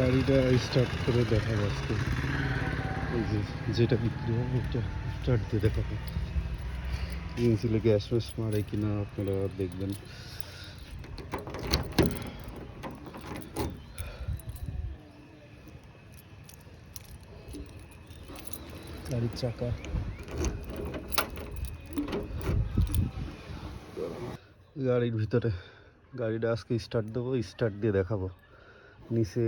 গাড়িটা স্টার্ট করে দেখা যাচ্ছে এই যে যেটা বিক্রি হয় ওটা স্টার্ট দিয়ে দেখাবো। ইঞ্জিলে গ্যাস ম্যাস মারে কিনা আপনারা দেখবেন। গাড়ির চাকা। গাড়ির ভিতরে গাড়িটা আজকে স্টার্ট দেবো স্টার্ট দিয়ে দেখাবো। নিচে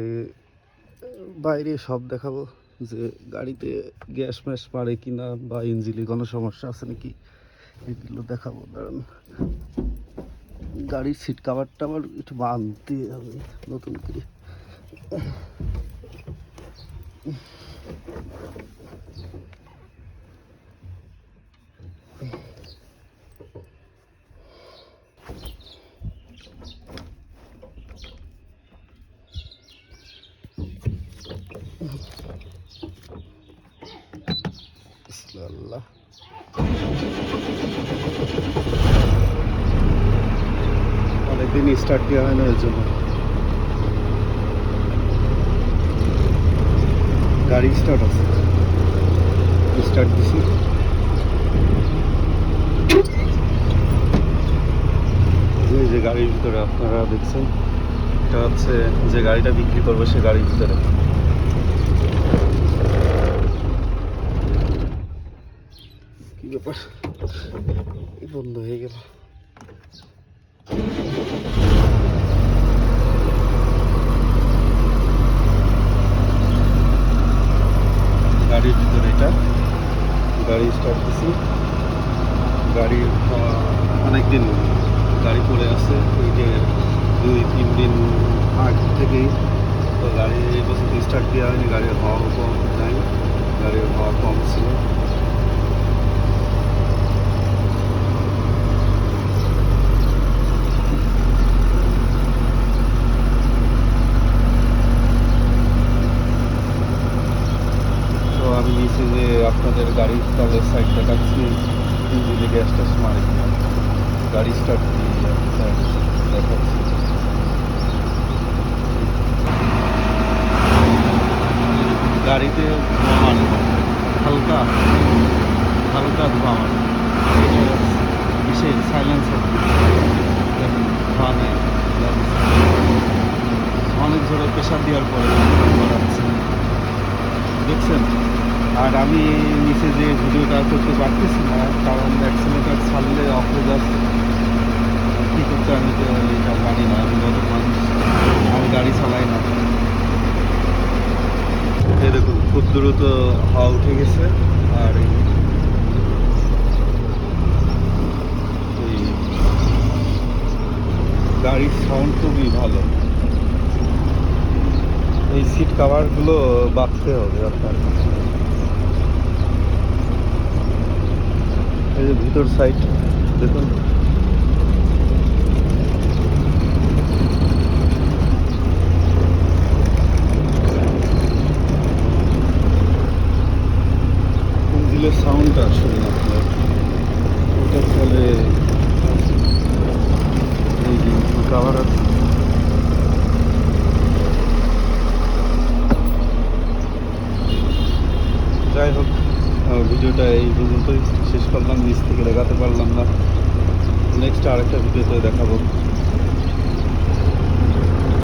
বাইরে সব দেখাবো যে গাড়িতে গ্যাস ম্যাস পারে কি না বা ইঞ্জিনে কোনো সমস্যা আছে নাকি, এগুলো দেখাবো। কারণ গাড়ির সিট কাভারটা আবার একটু বাঁধতে হবে নতুন করে। আল্লাহ অনেকদিন স্টার্ট দেওয়া হয় না ওই জন্য। গাড়ি স্টার্ট আছে। স্টার্ট দিছি। যে গাড়ির ভিতরে আপনারা দেখছেন, এটা হচ্ছে যে গাড়িটা বিক্রি করবে সে গাড়ির ভিতরে। ব্যাপার। বন্ধ হয়ে গেল। গাড়ির ভিতরে এটা। গাড়ি স্টার্ট দিছি গাড়ি অনেক দিন গাড়ি পড়ে আছে। এই যে দুই, তিন দিন আগ থেকেই তো গাড়ি এই বছর স্টার্ট দেওয়া হয়নি। গাড়ির হওয়া কম নাই গাড়ির হওয়া কম ছিল তো আমি নিচে যে আপনাদের গাড়ির তলের সাইড দেখাচ্ছি। ইঞ্জিনে গ্যাসটা মারে গাড়ি স্টার্ট দিয়ে দেখাচ্ছি। গাড়িতে ধোঁয়া হালকা হালকা ধোঁয়া মারে কিসের সাইলেন্সার ধোঁয়া নেই। অনেক জোরে প্রেশার দেওয়ার পরে দেখছেন? আর আমি নিচে যে ভিডিওটা করতে পারতেছি না, কারণ অ্যাক্সিলেটার ছাড়লে অফ হয়ে যাচ্ছে কী করতে আমি তো এটা জানি না, আমি নতুন মানুষ, আমি গাড়ি চালাই না। দেখুন, খুব দ্রুত হাওয়া উঠে গেছে, আর গাড়ির সাউন্ড খুবই ভালো। এই সিট কাভারগুলো বাঁধতে হবে আপনার এই যে ভিতর সাইড দেখুন। ভিডিওটা এই পর্যন্তই। শেষ করলাম নিচ থেকে দেখাতে পারলাম না। নেক্সট আরেকটা ভিডিওতে দেখাবো।